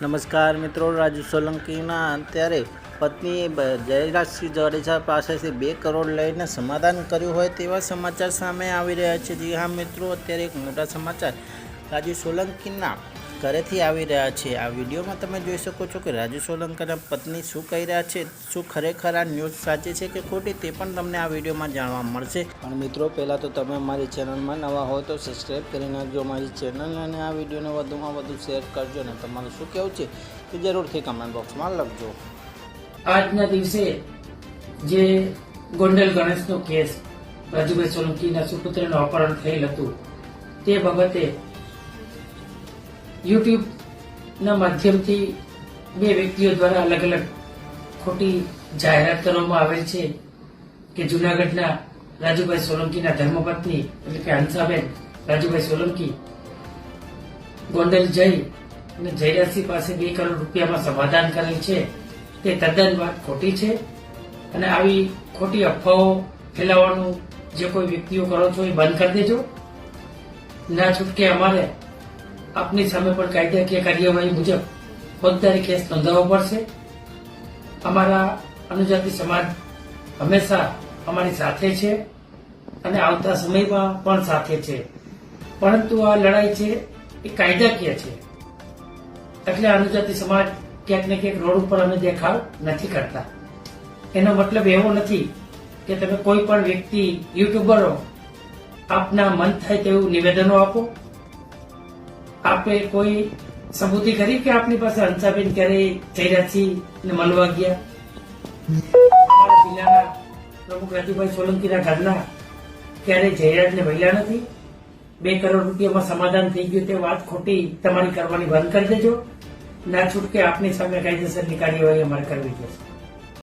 નમસ્કાર મિત્રો, રાજુ સોલંકીના અત્યારે પત્નીએ જયરાજસિંહ જાડેજા પાસેથી બે કરોડ લઈને સમાધાન કર્યું હોય તેવા સમાચાર સામે આવી રહ્યા છે. જી હા મિત્રો, અત્યારે એક મોટા સમાચાર. રાજુ સોલંકીના ઘરેથી આવી રહ્યા છે. આ વિડીયોમાં તમે જોઈ શકો છો કે રાજુ સોલંકીના પત્ની શું કહી રહ્યા છે, શું ખરેખર આ ન્યૂઝ સાચી છે કે ખોટી તે પણ તમને આ વિડીયોમાં જાણવા મળશે. પણ મિત્રો, પહેલાં તો તમે મારી ચેનલમાં નવા હો તો સબસ્ક્રાઈબ કરી નાખજો. મારી ચેનલ અને આ વિડીયોને વધુમાં વધુ શેર કરજો અને તમારું શું કહેવું છે તે જરૂરથી કમેન્ટ બોક્સમાં લખજો. આજના દિવસે જે ગોંડલ ગણેશનો કેસ રાજુભાઈ સોલંકીના સુપુત્રનું અપહરણ થયેલ હતું, તે બાબતે યુટ્યુબના માધ્યમથી બે વ્યક્તિઓ દ્વારા અલગ અલગ ખોટી જાહેરાત કરવામાં આવેલ છે કે જુનાગઢના રાજુભાઈ સોલંકીના ધર્મપત્ની એટલે કે હંસાબેન, રાજુભાઈ સોલંકી, ગોંડલ જઈ અને જયરાજસિંહ પાસે બે કરોડ રૂપિયામાં સમાધાન કરેલ છે. તે તદ્દન વાત ખોટી છે અને આવી ખોટી અફવાઓ ફેલાવવાનું જે કોઈ વ્યક્તિઓ કરો છો એ બંધ કરી દેજો. ના છૂટકે અમારે આપની સામે પણ કાયદાકીય કાર્યવાહી મુજબ ફોજદારી કેસ નોંધાવવો પડશે. અમારા અનુજાતિ સમાજ હંમેશા અમારી સાથે છે અને આવતા સમયમાં પણ સાથે છે. પરંતુ આ લડાઈ છે એ કાયદાકીય છે. એટલે અનુજાતિ સમાજ ક્યાંક ને ક્યાંક રોડ ઉપર અમે દેખાવ નથી કરતા. એનો મતલબ એવો નથી કે તમે કોઈ પણ વ્યક્તિ, યુટ્યુબરો આપના મન થાય તેવું નિવેદનો આપો. આપે કોઈ સબૂતી કરી કે આપની પાસે હંસાબેન ક્યારે જયરાજસિંહ ને મળવા ગયા? જિલ્લાના પ્રમુખ રાજુભાઈ સોલંકીના ઘરના ક્યારે જયરાજને મળ્યા નથી? બે કરોડ રૂપિયામાં સમાધાન થઈ ગયું, તે વાત ખોટી તમારી કરવાની બંધ કરી દેજો. ના છૂટકે આપની સામે કાયદેસરની કાર્યવાહી અમારે કરવી જોશે